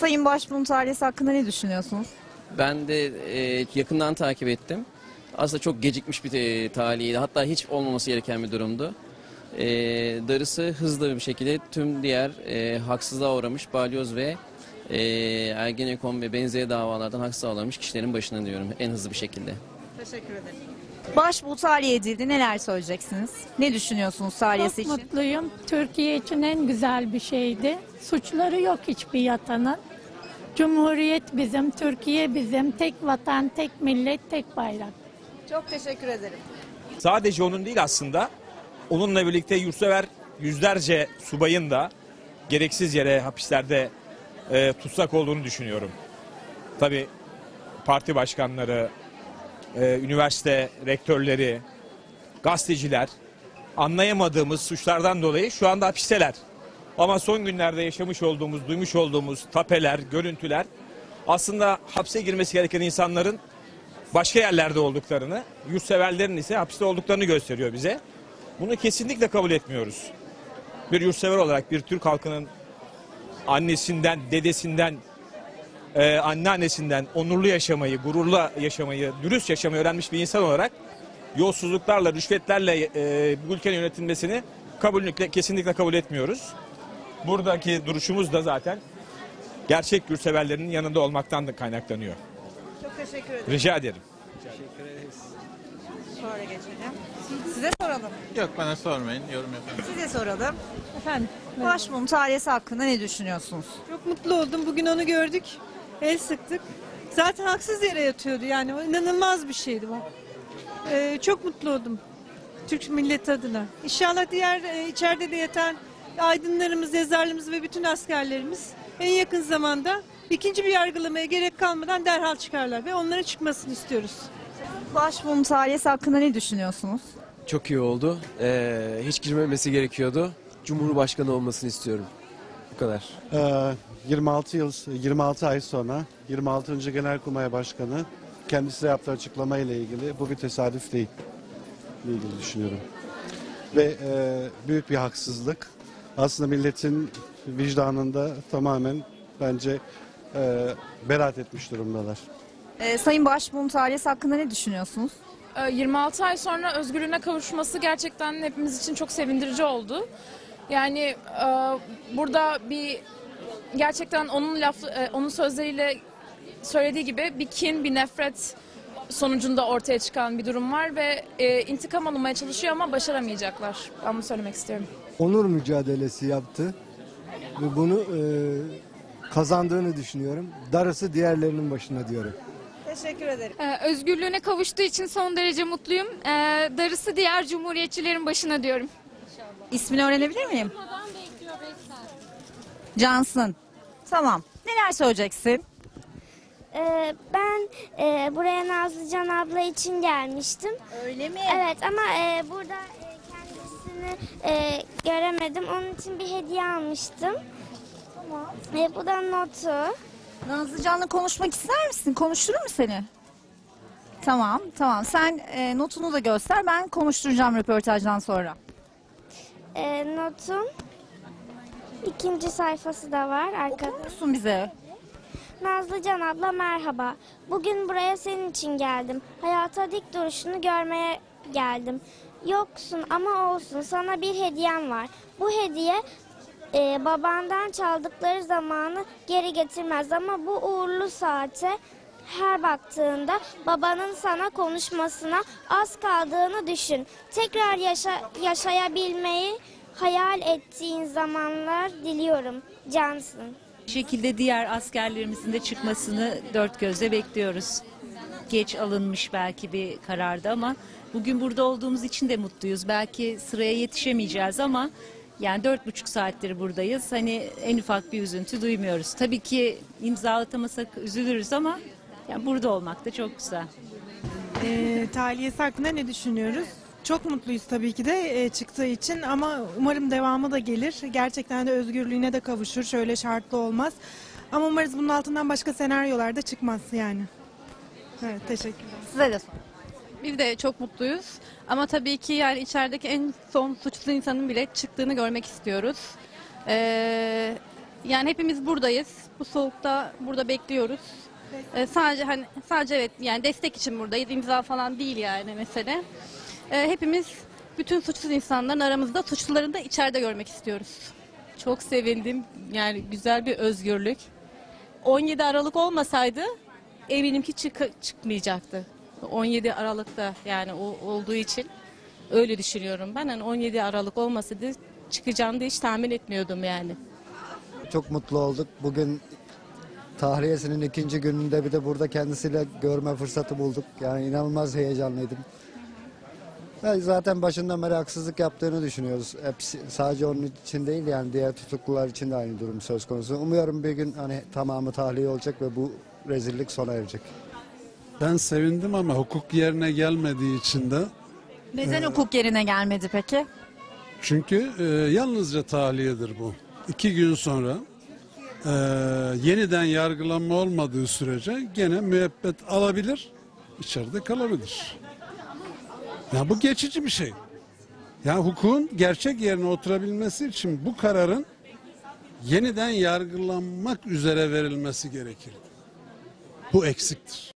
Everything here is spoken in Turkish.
Sayın Başbuğ'un tahliyesi hakkında ne düşünüyorsunuz? Ben de e, yakından takip ettim. Aslında çok gecikmiş bir e, tahliyeydi. Hatta hiç olmaması gereken bir durumdu. E, darısı hızlı bir şekilde tüm diğer e, haksızlığa uğramış balyoz ve e, Ergenekon ve benzeri davalardan haksızlığa uğramış kişilerin başına diyorum en hızlı bir şekilde. Teşekkür ederim. Başbuğ tahliye edildi. Neler söyleyeceksiniz? Ne düşünüyorsunuz tahliyesi Çok için? mutluyum. Türkiye için en güzel bir şeydi. Suçları yok hiçbir yatanın. Cumhuriyet bizim, Türkiye bizim. Tek vatan, tek millet, tek bayrak. Çok teşekkür ederim. Sadece onun değil aslında. Onunla birlikte yurtsever yüzlerce subayın da gereksiz yere hapislerde e, tutsak olduğunu düşünüyorum. Tabii parti başkanları, e, üniversite rektörleri, gazeteciler anlayamadığımız suçlardan dolayı şu anda hapisteler. Ama son günlerde yaşamış olduğumuz, duymuş olduğumuz tapeler, görüntüler aslında hapse girmesi gereken insanların başka yerlerde olduklarını, yurtseverlerin ise hapiste olduklarını gösteriyor bize. Bunu kesinlikle kabul etmiyoruz. Bir yurtsever olarak bir Türk halkının annesinden, dedesinden, e, anneannesinden onurlu yaşamayı, gururla yaşamayı, dürüst yaşamayı öğrenmiş bir insan olarak yolsuzluklarla, rüşvetlerle e, bu ülkenin yönetilmesini kabul, kesinlikle kabul etmiyoruz. Buradaki duruşumuz da zaten gerçek yurtseverlerin yanında olmaktan da kaynaklanıyor. Çok teşekkür ederim. Rica ederim. Sonra geçelim. Size soralım. Yok bana sormayın, yorum yapın. Size soralım. Efendim, Başbuğ'un tahliyesi hakkında ne düşünüyorsunuz? Çok mutlu oldum. Bugün onu gördük. El sıktık. Zaten haksız yere yatıyordu yani. O inanılmaz bir şeydi bu. Ee, çok mutlu oldum. Türk milleti adına. İnşallah diğer e, içeride de yatan aydınlarımız, yazarlarımız ve bütün askerlerimiz en yakın zamanda ikinci bir yargılamaya gerek kalmadan derhal çıkarlar ve onların çıkmasını istiyoruz. Başbuğ'un tahliyesi hakkında ne düşünüyorsunuz? Çok iyi oldu. Ee, hiç girmemesi gerekiyordu. Cumhurbaşkanı olmasını istiyorum. Bu kadar. Ee, 26 yıl 26 ay sonra 26. Genelkurmay Başkanı kendisi de yaptığı açıklama ile ilgili bu bir tesadüf değil ilgili düşünüyorum. Ve e, büyük bir haksızlık. Aslında milletin vicdanında tamamen bence e, beraat etmiş durumdalar. Ee, Sayın Başbuğ'un tahliyesi hakkında ne düşünüyorsunuz? Ee, 26 ay sonra özgürlüğüne kavuşması gerçekten hepimiz için çok sevindirici oldu. Yani e, burada bir gerçekten onun laf e, onun sözleriyle söylediği gibi bir kin, bir nefret sonucunda ortaya çıkan bir durum var ve e, intikam alınmaya çalışıyor ama başaramayacaklar. Ben bunu söylemek istiyorum. Onur mücadelesi yaptı ve bunu e, kazandığını düşünüyorum. Darısı diğerlerinin başına diyorum. Teşekkür ederim. Ee, özgürlüğüne kavuştuğu için son derece mutluyum. Ee, darısı diğer cumhuriyetçilerin başına diyorum. İsmini öğrenebilir miyim? Cansın. Tamam. Neler söyleyeceksin? Ee, ben e, buraya Nazlıcan abla için gelmiştim. Öyle mi? Evet ama e, burada e, kendisini e, göremedim. Onun için bir hediye almıştım. Tamam. E, bu da notu. Nazlıcan'la konuşmak ister misin? Konuşturur mu seni? Tamam, tamam. Sen e, notunu da göster. Ben konuşturacağım röportajdan sonra. E, notun ikinci sayfası da var arkada. Okur musun bize? Nazlıcan abla merhaba. Bugün buraya senin için geldim. Hayata dik duruşunu görmeye geldim. Yoksun ama olsun sana bir hediyem var. Bu hediye e, babandan çaldıkları zamanı geri getirmez ama bu uğurlu saate her baktığında babanın sana konuşmasına az kaldığını düşün. Tekrar yaşa- yaşayabilmeyi hayal ettiğin zamanlar diliyorum. Cansın. Bir şekilde diğer askerlerimizin de çıkmasını dört gözle bekliyoruz. Geç alınmış belki bir karardı ama bugün burada olduğumuz için de mutluyuz. Belki sıraya yetişemeyeceğiz ama yani dört buçuk saattir buradayız. Hani en ufak bir üzüntü duymuyoruz. Tabii ki imzalatamasak üzülürüz ama yani burada olmak da çok güzel. E, tahliyesi hakkında ne düşünüyoruz? Çok mutluyuz tabii ki de e, çıktığı için ama umarım devamı da gelir. Gerçekten de özgürlüğüne de kavuşur. Şöyle şartlı olmaz. Ama umarız bunun altından başka senaryolar da çıkmaz yani. Evet teşekkürler. Size de sor. Biz de çok mutluyuz. Ama tabii ki yani içerideki en son suçlu insanın bile çıktığını görmek istiyoruz. Ee, Yani hepimiz buradayız. Bu soğukta burada bekliyoruz. Ee, sadece hani sadece evet yani destek için buradayız. İmza falan değil yani mesele. Ee, hepimiz bütün suçsuz insanların aramızda suçluların da içeride görmek istiyoruz. Çok sevindim. Yani güzel bir özgürlük. 17 Aralık olmasaydı eminim ki çık- çıkmayacaktı. 17 Aralık'ta yani o olduğu için öyle düşünüyorum ben. Yani 17 Aralık olmasaydı çıkacağını da hiç tahmin etmiyordum yani. Çok mutlu olduk. Bugün tahliyesinin ikinci gününde bir de burada kendisiyle görme fırsatı bulduk. Yani inanılmaz heyecanlıydım. Zaten başından beri haksızlık yaptığını düşünüyoruz. Hepsi, sadece onun için değil yani diğer tutuklular için de aynı durum söz konusu. Umuyorum bir gün hani tamamı tahliye olacak ve bu rezillik sona erecek. Ben sevindim ama hukuk yerine gelmediği için de Neden Ee, hukuk yerine gelmedi peki? çünkü e, yalnızca tahliyedir bu. İki gün sonra e, yeniden yargılanma olmadığı sürece gene müebbet alabilir, içeride kalabilir. Ya bu geçici bir şey. Ya hukukun gerçek yerine oturabilmesi için bu kararın yeniden yargılanmak üzere verilmesi gerekir. Bu eksiktir.